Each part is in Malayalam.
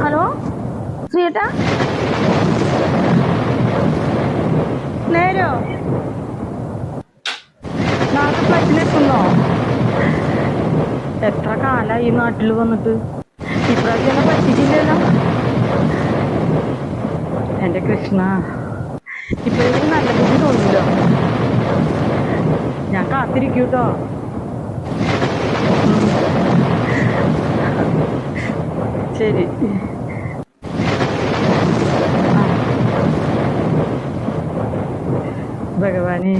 ഹലോ? ശ്രീയേട്ടാ? നേരോ? നാളെ ഫ്ലൈറ്റിലെത്തുന്നോ എത്ര കാലായി ഈ നാട്ടിൽ വന്നിട്ട്? ഇപ്രാവശ്യം എന്നെ പറ്റിക്കില്ലല്ലോ എന്റെ കൃഷ്ണ എനിക്ക് നല്ല ബുദ്ധി തോന്നില്ല ഞാൻ കാത്തിരിക്കൂട്ടോ ശരി. ഭഗവാനെ.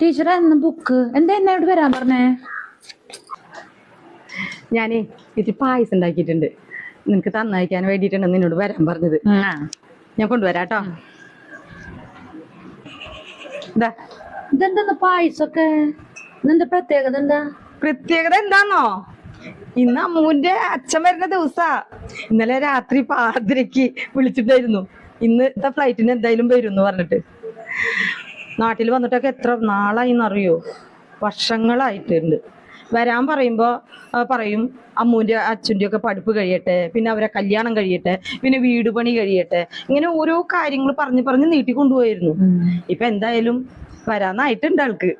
ടീച്ചറെ ബുക്ക്? എന്താ എന്നോട് വരാൻ പറഞ്ഞേ? ഞാനേ ഇത്തിരി പായസം ഉണ്ടാക്കിയിട്ടുണ്ട്. നിനക്ക് തന്നയക്കാൻ വേണ്ടിയിട്ടാണ് നിന്നോട് വരാൻ പറഞ്ഞത്. ഞാൻ കൊണ്ടുവരാട്ടോ ഇതാ ഇതെന്താ പായസൊക്കെ? ഇതെന്താ പ്രത്യേകത എന്താ? പ്രത്യേകത എന്താന്നോ? ഇന്ന് അമ്മൂന്റെ അച്ഛൻ വരുന്ന ദിവസാ. ഇന്നലെ രാത്രി പാതിരക്ക് വിളിച്ചിട്ടായിരുന്നു ഇന്നത്തെ ഫ്ലൈറ്റിന് എന്തായാലും വരും എന്ന് പറഞ്ഞിട്ട്. നാട്ടിൽ വന്നിട്ടൊക്കെ എത്ര നാളായിന്നറിയോ? വർഷങ്ങളായിട്ടുണ്ട്. വരാൻ പറയുമ്പോ പറയും അമ്മൂന്റെ അച്ഛന്റെ ഒക്കെ പഠിപ്പ് കഴിയട്ടെ പിന്നെ അവരെ കല്യാണം കഴിയട്ടെ പിന്നെ വീട് പണി കഴിയട്ടെ ഇങ്ങനെ ഓരോ കാര്യങ്ങൾ പറഞ്ഞ് പറഞ്ഞ് നീട്ടി കൊണ്ടുപോയിരുന്നു. ഇപ്പൊ എന്തായാലും വരാന്നായിട്ടുണ്ട് ആൾക്ക്.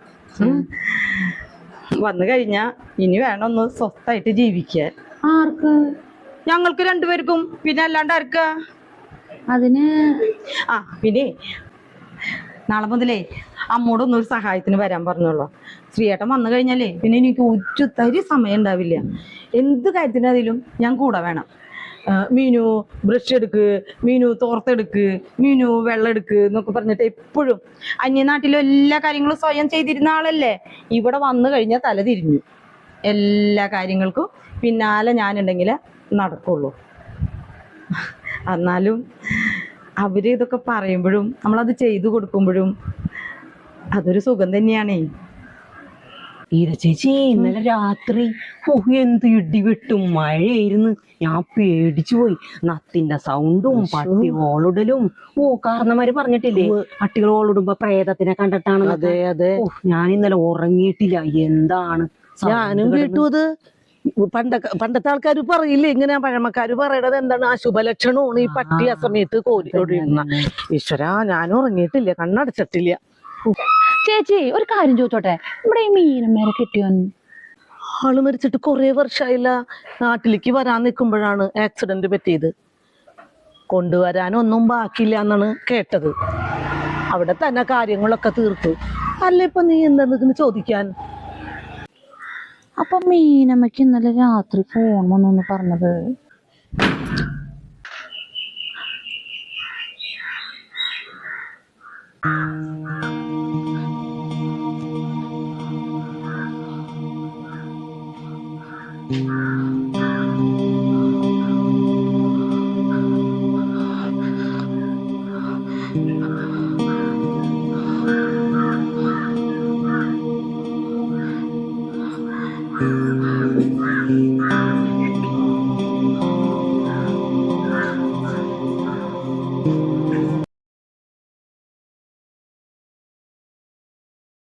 വന്നു കഴിഞ്ഞാ ഇനി വേണം ഒന്ന് സ്വസ്ഥായിട്ട് ജീവിക്കാൻ. ആർക്ക്? ഞങ്ങൾക്ക് രണ്ടുപേർക്കും. പിന്നെ അല്ലാണ്ട് ആർക്കാ? അതിന് ആ പിന്നെ നാളെ മുതലേ അമ്മോട് ഒരു സഹായത്തിന് വരാൻ പറഞ്ഞോളൂ. ശ്രീയേട്ടൻ വന്നു കഴിഞ്ഞാലേ പിന്നെ എനിക്ക് ഉച്ചത്തരി സമയം ഉണ്ടാവില്ല. എന്ത് കാര്യത്തിനും ഞാൻ കൂടെ വേണം. മീനു ബ്രഷ് എടുക്ക് മീനു തോർത്തെടുക്ക് മീനു വെള്ളം എടുക്ക് എന്നൊക്കെ പറഞ്ഞിട്ട് എപ്പോഴും അന്യനാട്ടിലും എല്ലാ കാര്യങ്ങളും സ്വയം ചെയ്തിരുന്ന ആളല്ലേ? ഇവിടെ വന്നു കഴിഞ്ഞാൽ തല തിരിഞ്ഞു. എല്ലാ കാര്യങ്ങൾക്കും പിന്നാലെ ഞാനുണ്ടെങ്കിൽ നടക്കുള്ളൂ. എന്നാലും അവർ ഇതൊക്കെ പറയുമ്പോഴും നമ്മളത് ചെയ്തു കൊടുക്കുമ്പോഴും അതൊരു സുഖം തന്നെയാണേ. ഈര ചേച്ചി ഇന്നലെ രാത്രി എന്ത് എന്ത് ഇടിവെട്ടും മഴയായിരുന്നു. ഞാൻ പേടിച്ചു പോയി. നത്തിന്റെ സൗണ്ടും പട്ടി ഓളിടലും. ഓ കാരണന്മാര് പറഞ്ഞിട്ടില്ലേ? പട്ടികൾ ഓളിടുമ്പോ പ്രേതത്തിനെ കണ്ടിട്ടാണ് അതെ അതെ. ഞാൻ ഇന്നലെ ഉറങ്ങിയിട്ടില്ല. എന്താണ്? ഞാനും കേട്ടു അത്. പണ്ടൊക്കെ പണ്ടത്തെ ആൾക്കാർ പറയില്ലേ ഇങ്ങനെ പഴമക്കാർ പറയണത് എന്താണ്? ആ ശുഭലക്ഷണമാണ് ഈ പട്ടി ആ സമയത്ത് കോരി ഈശ്വരാ ഈശ്വര ഞാനും ഉറങ്ങിയിട്ടില്ല കണ്ണടച്ചിട്ടില്ല. ചേച്ചി ഒരു കാര്യം ചോദിച്ചോട്ടെ? ഇവിടെ ഈ മീനമ്മേരെ കിട്ടിയോ? ആൾ മരിച്ചിട്ട് കുറെ വർഷമായില്ല നാട്ടിലേക്ക് വരാൻ നിൽക്കുമ്പോഴാണ് ആക്സിഡന്റ് പറ്റിയത്. കൊണ്ടുവരാനൊന്നും ബാക്കിയില്ല എന്നാണ് കേട്ടത്. അവിടെ തന്നെ കാര്യങ്ങളൊക്കെ തീർത്തു. അല്ല ഇപ്പൊ നീ എന്താ ചോദിക്കാൻ? അപ്പൊ മീനമ്മയ്ക്ക് ഇന്നലെ രാത്രി ഫോൺ വന്നു പറഞ്ഞത്.